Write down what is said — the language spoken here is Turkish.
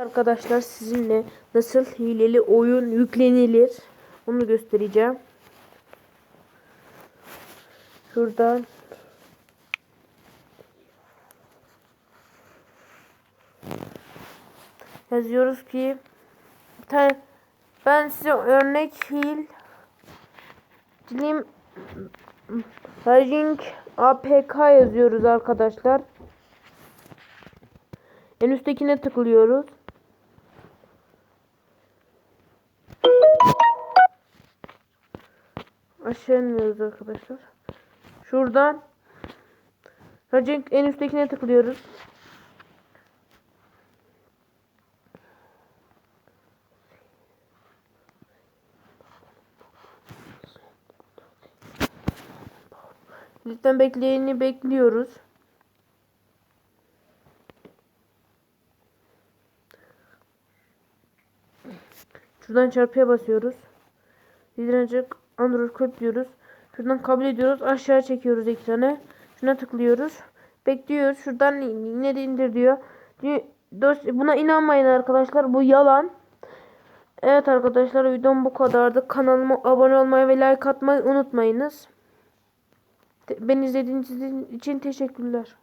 Arkadaşlar sizinle nasıl hileli oyun yüklenilir onu göstereceğim. Şuradan yazıyoruz ki ben size örnek hil dilim Raging APK yazıyoruz arkadaşlar. En üsttekine tıklıyoruz. Aşağı inmiyoruz arkadaşlar. Şuradan Raging en üsttekine tıklıyoruz. Lütfen bekleyeni bekliyoruz. Şuradan çarpıya basıyoruz. Direnecek Android kod diyoruz. Şuradan kabul ediyoruz. Aşağı çekiyoruz ekranı. Şuna tıklıyoruz. Bekliyoruz. Şuradan yine de indir diyor. Dosya- Buna inanmayın arkadaşlar. Bu yalan. Evet arkadaşlar videom bu kadardı. Kanalıma abone olmayı ve like atmayı unutmayınız. Beni izlediğiniz için teşekkürler.